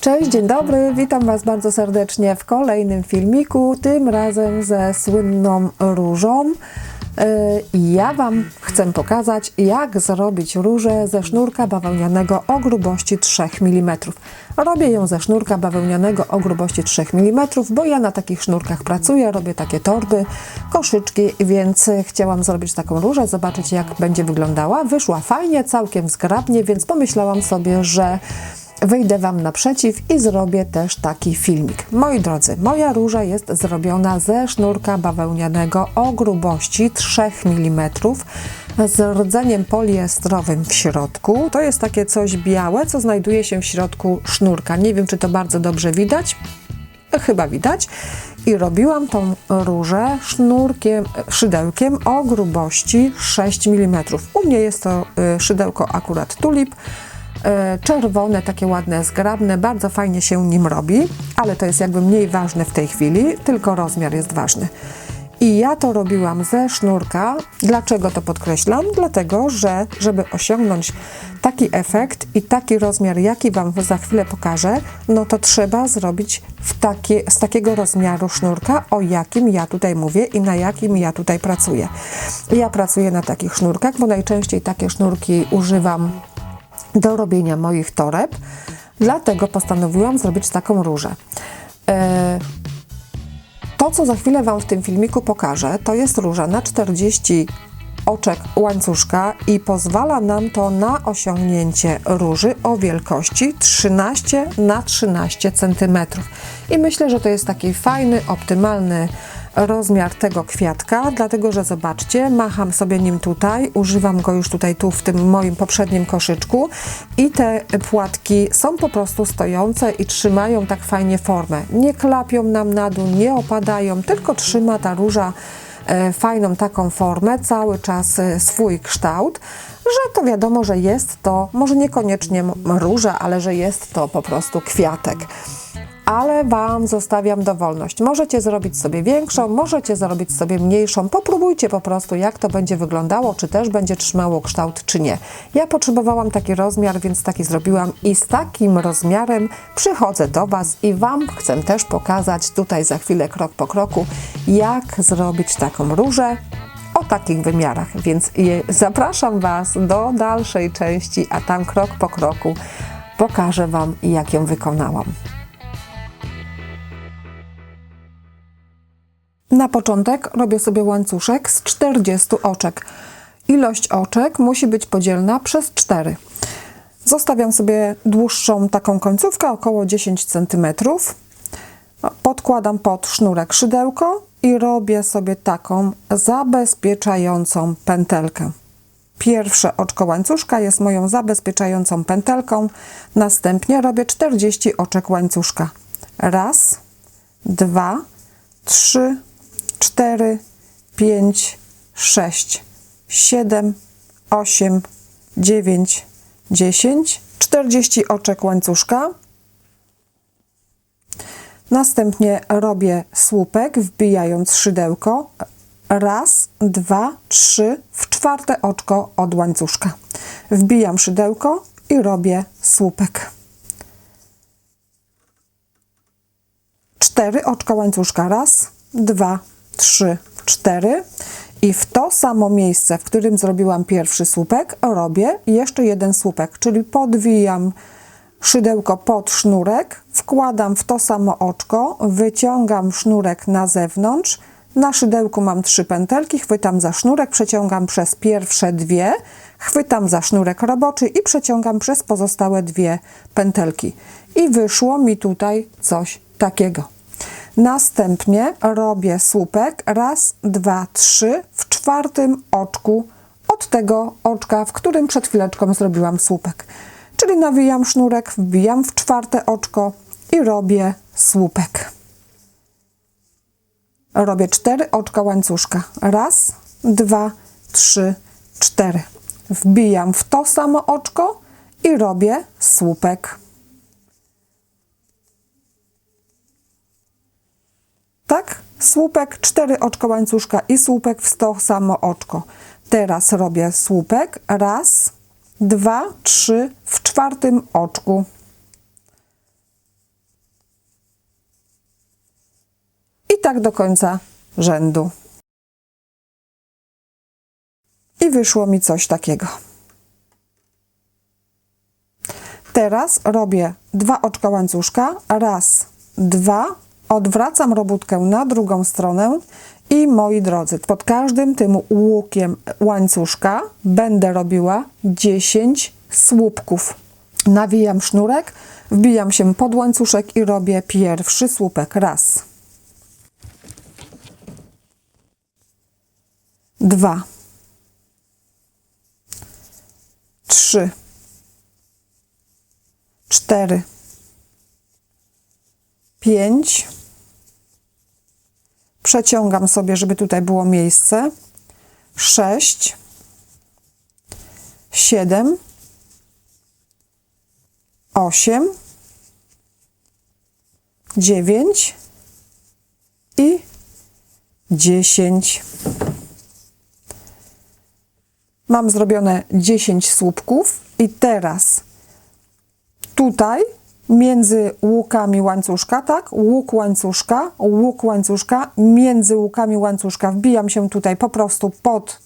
Cześć, dzień dobry, witam Was bardzo serdecznie w kolejnym filmiku, tym razem ze słynną różą. Yy, Ja Wam chcę pokazać, jak zrobić różę ze sznurka bawełnianego o grubości 3 mm. Robię ją ze sznurka bawełnianego o grubości 3 mm, bo ja na takich sznurkach pracuję, robię takie torby, koszyczki, więc chciałam zrobić taką różę, zobaczyć jak będzie wyglądała. Wyszła fajnie, całkiem zgrabnie, więc pomyślałam sobie, że wyjdę Wam naprzeciw i zrobię też taki filmik. Moi drodzy, moja róża jest zrobiona ze sznurka bawełnianego o grubości 3 mm z rdzeniem poliestrowym w środku. To jest takie coś białe, co znajduje się w środku sznurka. Nie wiem, czy to bardzo dobrze widać. Chyba widać. I robiłam tą różę sznurkiem, szydełkiem o grubości 6 mm. U mnie jest to y, szydełko akurat tulip czerwone, takie ładne, zgrabne, bardzo fajnie się nim robi, ale to jest jakby mniej ważne w tej chwili, tylko rozmiar jest ważny. I ja to robiłam ze sznurka. Dlaczego to podkreślam? Dlatego, że żeby osiągnąć taki efekt i taki rozmiar, jaki Wam za chwilę pokażę, no to trzeba zrobić z takiego rozmiaru sznurka, o jakim ja tutaj mówię i na jakim ja tutaj pracuję. Ja pracuję na takich sznurkach, bo najczęściej takie sznurki używam do robienia moich toreb, dlatego postanowiłam zrobić taką różę. E, to, co za chwilę Wam w tym filmiku pokażę, to jest róża na 40 oczek łańcuszka i pozwala nam to na osiągnięcie róży o wielkości 13 na 13 cm. I myślę, że to jest taki fajny, optymalny rozmiar tego kwiatka, dlatego że zobaczcie, macham sobie nim tutaj, używam go już tutaj tu w tym moim poprzednim koszyczku i te płatki są po prostu stojące i trzymają tak fajnie formę. Nie klapią nam na dół, nie opadają, tylko trzyma ta róża e, fajną taką formę, cały czas e, swój kształt, że to wiadomo, że jest to może niekoniecznie róża, ale że jest to po prostu kwiatek ale Wam zostawiam dowolność. Możecie zrobić sobie większą, możecie zrobić sobie mniejszą. Popróbujcie po prostu, jak to będzie wyglądało, czy też będzie trzymało kształt, czy nie. Ja potrzebowałam taki rozmiar, więc taki zrobiłam i z takim rozmiarem przychodzę do Was i Wam chcę też pokazać tutaj za chwilę, krok po kroku, jak zrobić taką różę o takich wymiarach. Więc zapraszam Was do dalszej części, a tam krok po kroku pokażę Wam, jak ją wykonałam. Na początek robię sobie łańcuszek z 40 oczek. Ilość oczek musi być podzielna przez 4. Zostawiam sobie dłuższą taką końcówkę, około 10 cm. Podkładam pod sznurek szydełko i robię sobie taką zabezpieczającą pętelkę. Pierwsze oczko łańcuszka jest moją zabezpieczającą pętelką. Następnie robię 40 oczek łańcuszka. Raz, dwa, trzy, 4, 5, 6, 7, 8, 9, 10, 40 oczek łańcuszka. Następnie robię słupek, wbijając szydełko. Raz, dwa, trzy, w czwarte oczko od łańcuszka. Wbijam szydełko i robię słupek. Cztery oczka łańcuszka. Raz, dwa, 3, 4 i w to samo miejsce, w którym zrobiłam pierwszy słupek, robię jeszcze jeden słupek, czyli podwijam szydełko pod sznurek, wkładam w to samo oczko, wyciągam sznurek na zewnątrz, na szydełku mam trzy pętelki, chwytam za sznurek, przeciągam przez pierwsze dwie, chwytam za sznurek roboczy i przeciągam przez pozostałe dwie pętelki. I wyszło mi tutaj coś takiego. Następnie robię słupek raz, dwa, trzy w czwartym oczku od tego oczka, w którym przed chwileczką zrobiłam słupek. Czyli nawijam sznurek, wbijam w czwarte oczko i robię słupek. Robię cztery oczka łańcuszka. Raz, dwa, trzy, cztery. Wbijam w to samo oczko i robię słupek. tak? Słupek, cztery oczko łańcuszka i słupek w to samo oczko. Teraz robię słupek, raz, dwa, trzy, w czwartym oczku. I tak do końca rzędu. I wyszło mi coś takiego. Teraz robię dwa oczka łańcuszka, raz, dwa, odwracam robótkę na drugą stronę i moi drodzy, pod każdym tym łukiem łańcuszka będę robiła 10 słupków. Nawijam sznurek, wbijam się pod łańcuszek i robię pierwszy słupek. Raz, dwa, trzy, cztery, pięć. Przeciągam sobie, żeby tutaj było miejsce. Sześć, siedem, osiem, dziewięć i dziesięć. Mam zrobione 10 słupków i teraz tutaj między łukami łańcuszka, tak? Łuk łańcuszka, łuk łańcuszka, między łukami łańcuszka wbijam się tutaj po prostu pod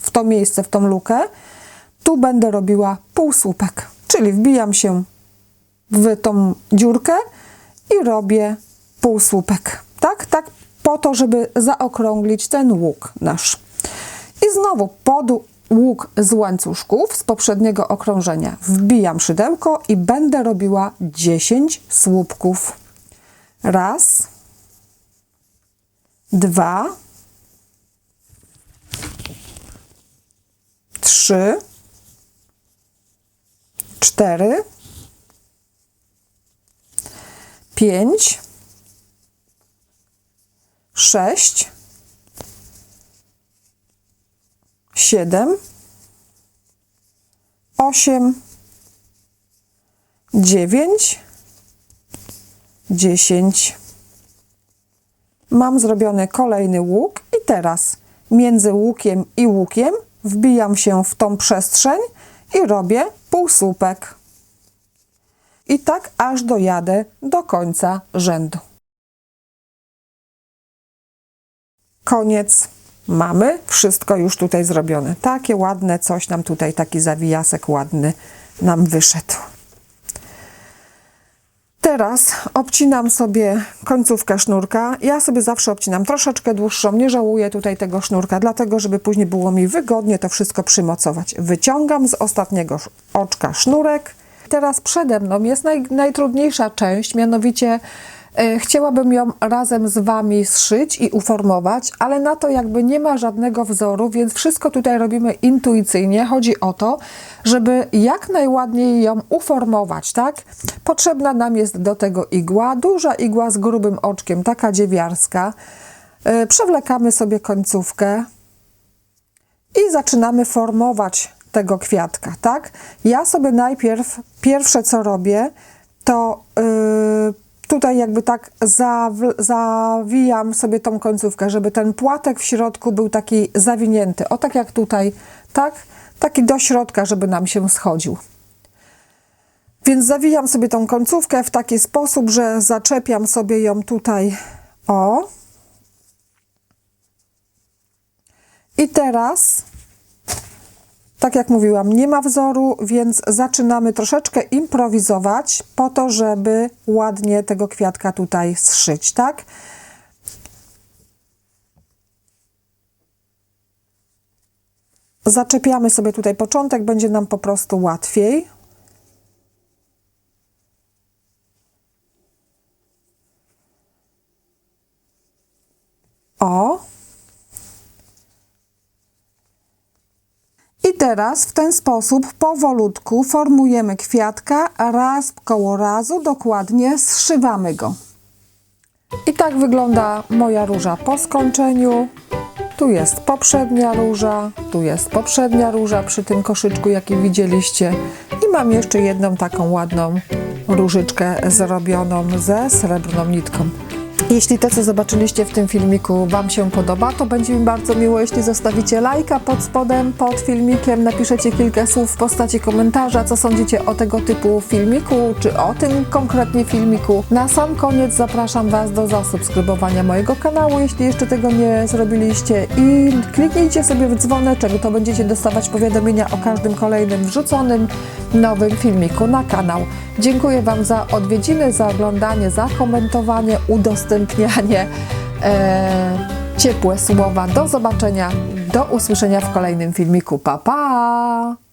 w to miejsce, w tą lukę. Tu będę robiła półsłupek, czyli wbijam się w tą dziurkę i robię półsłupek. Tak, tak, po to, żeby zaokrąglić ten łuk nasz. I znowu pod łuk z łańcuszków z poprzedniego okrążenia wbijam szydełko i będę robiła 10 słupków. Raz, dwa, trzy, cztery, pięć, sześć, siedem, osiem, dziewięć, dziesięć. Mam zrobiony kolejny łuk i teraz między łukiem i łukiem wbijam się w tą przestrzeń i robię półsłupek. I tak aż dojadę do końca rzędu. Koniec. Mamy wszystko już tutaj zrobione. Takie ładne coś nam tutaj, taki zawijasek ładny nam wyszedł. Teraz obcinam sobie końcówkę sznurka. Ja sobie zawsze obcinam troszeczkę dłuższą, nie żałuję tutaj tego sznurka, dlatego żeby później było mi wygodnie to wszystko przymocować. Wyciągam z ostatniego oczka sznurek. Teraz przede mną jest naj, najtrudniejsza część, mianowicie chciałabym ją razem z Wami zszyć i uformować, ale na to jakby nie ma żadnego wzoru, więc wszystko tutaj robimy intuicyjnie. Chodzi o to, żeby jak najładniej ją uformować, tak? Potrzebna nam jest do tego igła, duża igła z grubym oczkiem, taka dziewiarska. E, Przewlekamy sobie końcówkę i zaczynamy formować tego kwiatka, tak? Ja sobie najpierw, pierwsze co robię, to yy, tutaj jakby tak zaw- zawijam sobie tą końcówkę, żeby ten płatek w środku był taki zawinięty. O tak jak tutaj, tak? Taki do środka, żeby nam się schodził. Więc zawijam sobie tą końcówkę w taki sposób, że zaczepiam sobie ją tutaj, o. I teraz tak jak mówiłam, nie ma wzoru, więc zaczynamy troszeczkę improwizować po to, żeby ładnie tego kwiatka tutaj zszyć, tak? Zaczepiamy sobie tutaj początek, będzie nam po prostu łatwiej. O, teraz w ten sposób powolutku formujemy kwiatka, raz koło razu dokładnie zszywamy go. I tak wygląda moja róża po skończeniu. Tu jest poprzednia róża, tu jest poprzednia róża przy tym koszyczku, jaki widzieliście. I mam jeszcze jedną taką ładną różyczkę zrobioną ze srebrną nitką. Jeśli to, co zobaczyliście w tym filmiku Wam się podoba, to będzie mi bardzo miło, jeśli zostawicie lajka pod spodem, pod filmikiem, napiszecie kilka słów w postaci komentarza, co sądzicie o tego typu filmiku, czy o tym konkretnie filmiku. Na sam koniec zapraszam Was do zasubskrybowania mojego kanału, jeśli jeszcze tego nie zrobiliście i kliknijcie sobie w dzwoneczek, to będziecie dostawać powiadomienia o każdym kolejnym wrzuconym nowym filmiku na kanał. Dziękuję Wam za odwiedziny, za oglądanie, za komentowanie, udostępnianie, e, ciepłe słowa. Do zobaczenia, do usłyszenia w kolejnym filmiku. Pa, pa!